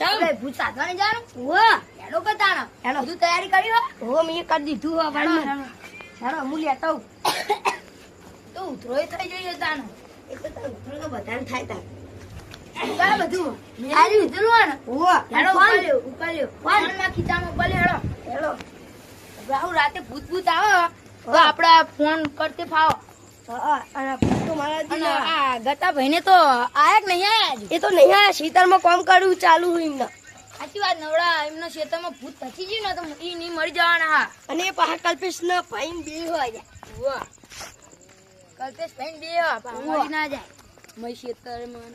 આપણે ભૂત સાધવાની જવાનું હો હેડો કરતા હેડો. બધું તૈયારી કરી હો? હો મેં કરી દીધું હો વાળમાં. હેડો. હું લેતા. તો ઉતરોય થઈ જઈએ તાનો એ તો ઉતરો તો બધાને થાય બધું. હો હેડો. ખીચામાં હેડો. હેડો. રાહુ રાતે ભૂત ભૂત આવે તો આપડા ફોન કરતે ફાવો. ગતા ભાઈને તો આયા કે નહીં આયા એ તો નહીં આ શીતળમાં કામ કર્યું ચાલુ હોય એમના. સાચી વાત નવડા એમના ખેતરમાં ભૂત પછી ગયું ને તો એ નહીં મરી જવાના હા. અને એ પાછા કલ્પેશ ના પાઈન બે હોય વાહ કલ્પેશ પાઈન બે હોય મરી ના જાય. મય ખેતરમાં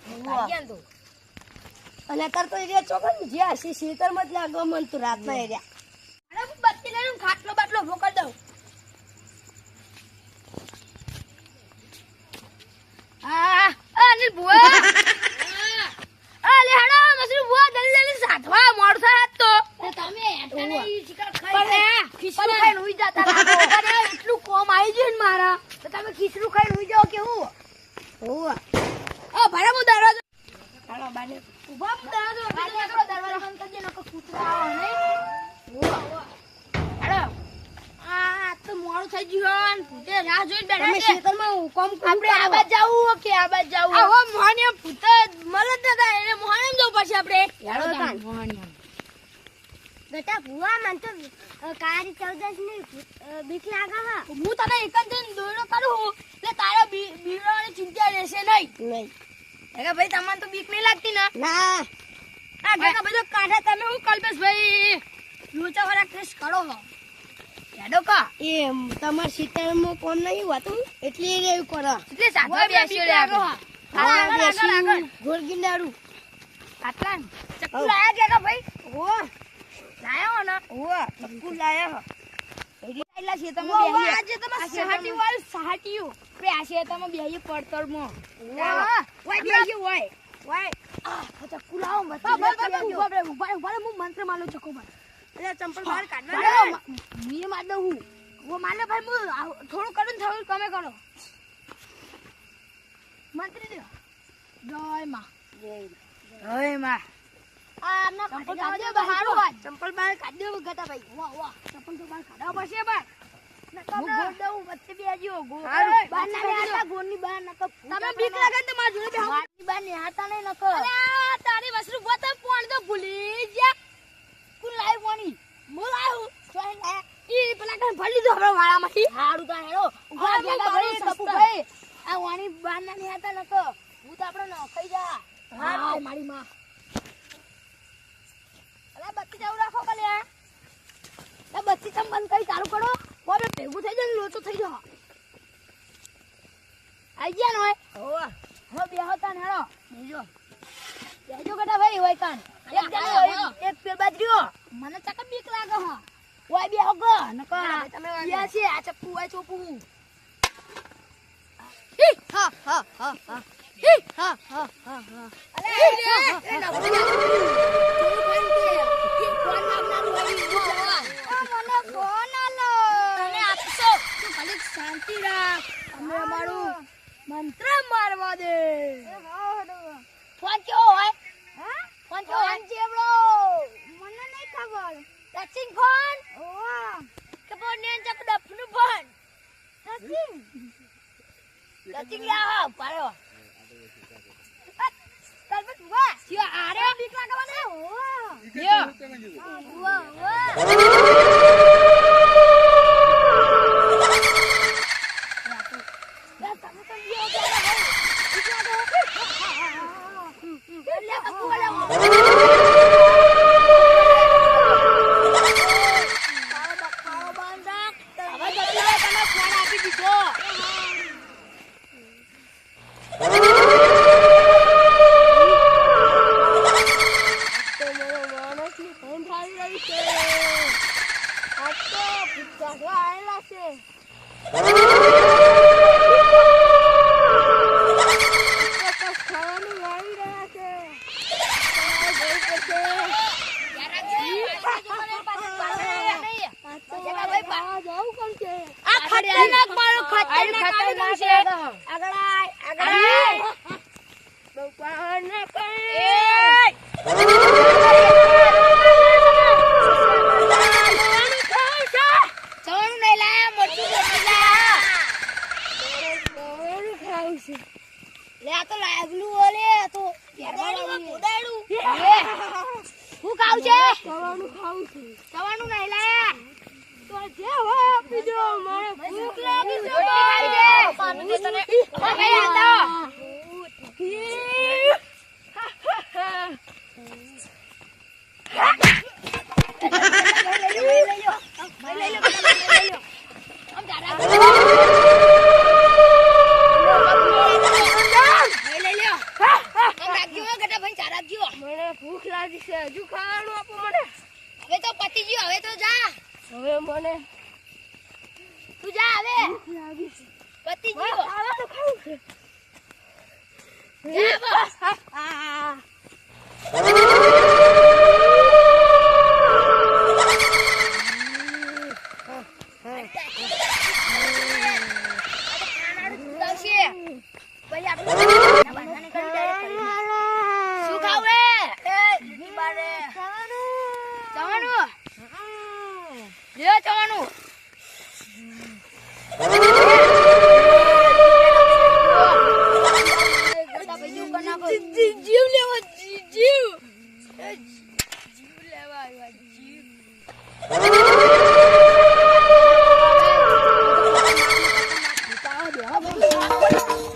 ફોન ગયા તો. અને અત્યારે તો એરિયા ચોકન જ્યાં શીતળમાં જ લાગવા મન તો રાતના એરિયા બત્તી લઈને ખાટલો બાટલો મોકલ દઉં. આ અનિલ બુઆ આ લે હડો મસરૂ બુઆ જલ્દી જલ્દી સાધવા મોડ થાય આજ તો તમે હેઠાને ઈ શિકાર ખાઈ ખીસરું ખાઈને હુઈ જતા લાગો અરે એટલું કોમ આવી ગયું ને મારા. તો તમે ખીસરું ખાઈને હુઈ જાઓ કેવું ઓ ભાડા હું દરવાજો હાલો બાને ઊભા હું દરવાજો બંધ કરો દરવાજો બંધ કૂતરા આવે નહીં હેડો આ તો મોડું થઈ ગયું ને ભૂતે રાહ જોઈ બેઠા છે. શીતળમાં કોમ આપણે આ બાજ જાવું કે આ બાજ જાવું? આવો મોહણીય ભૂત મળે જ નતા. એટલે મોહણીમ જવું પછી આપણે. હેડો તાન. બેટા ભુવા મન તો કારી ચૌદશની બીક લાગે હા. હું તને એક જ દિન દોડો કરું એટલે તારા બી- બીવડાવાની ચિંતા રહેશે નહીં. નહીં. કાકા ભાઈ તમને તો બીક નહીં લાગતી ને? ના. આ કાકા બધો કાઢા તમે હું કલ્પેશભાઈ? લોચા વાળા કેસ કરો હો. હેડો કા. એ તમાર નહીં હોતું? એટલે એ એવું કરો. એટલે સાધવા બેસી રે આગળ. આગળ. આગળ આગળ આટલા ચક્કુ લાયા કાકા ભાઈ? ઓ લાયો ને. ઓ ચક્કુ લાયા એટલા છે તમે વાહ, વાહ, બેહી આજે તમે સહાટી આ બેહી પડતરમાં. બેહી આ ચક્કુ લાવો બસ, બસ, ઊભા ઊભા ઊભા રે, ઊભા રે હું મંત્ર માલું ચક્કુ પર એટલે ચંપલ બહાર કાઢવા મારો માર દઉં હું. વો માર લે ભાઈ હું થોડું કરું થોડું તમે કરો. મંત્રી દો. જય માં. માં. ચંપલ બહાર કાઢી. દો. ગતા ભાઈ વાહ વાહ તો બહાર કાઢવા પડશે ભાઈ. હું તારી વસરું ગોતે પોણ તો ભૂલી ગયા. પોણી હું. લાવ્યું ઈ પેલા કઈ ભરી લીધું આપણા વાળામાંથી. હારું તો હેડો. ઊભા ગયા ભરી કપુ ભાઈ આ વાણી બહારની હતા નકર હું તો આપણે નખાઈ જા. હા મારી માં. અરે બત્તી ચાલુ રાખો કલે આ બત્તી તમ બંધ કરી ચાલુ કરો. બોલે ભેગું થઈ જાય ને લોચો થઈ જાય. આઈ ગયા નોય હોય? હો હવે બે હતા ને હેડો. બીજો બેજો કટા ભાઈ હોય કાન એક જણ હોય એક પેર બાજરીઓ મને ચકા બીક લાગે હા ઓય બે હોગો નકો હા, તમે. બે છે આ ચપ્પુ હોય ચોપુ હા હા હા હા હી હા હા હા હા અરે તને આપશો તું ખાલી શાંતિ રાખ અમે અમારું મંત્ર મારવા દે ફોન કેવો હોય ફોન કેવો હોય ટચિંગ ફોન કે ફોન ને ચક દફનું ફોન ટચિંગ ટચિંગ લા પાડો તલબત વાહ સિયા આરે બીક લાગવાને યો વાહ વાહ તો મારો માણસની ફોન થાળી રહી છે આ તો ભૂતકાળો આયેલા છે ચોક્કસ ખાવાનું વાળી રહ્યા છે તમારે જવું પડશે આ તો મારે ખાવા જવું પડશે આ ખતરનાક ખતરનાક છે. આગળ આગળ આય. દુકાન કઈ એ છે લે આ તો લાગલું ઓલે આ તો કોદાળું એ, હું ખાવ છે ખાવાનું ખાવું છું સવારનું. ભૂખ લાગી છે હજુ ખાવાનું આપો મને હવે તો પતી ગયું હવે તો જા. હવે મને તું જા હવે. પતી ગયું. ખાવાનું ખાવું છે જા બસ. આ. આવશે. પછી આપણે બધાને કરી દઈએ. શું ખાવું હે? ચવાણું? લ્યો ચવાણું. બધા પૈસા ઉપર નાખો. જીવ લેવા જીવ જીવ લેવા આવ્યા, જીવ. બીજો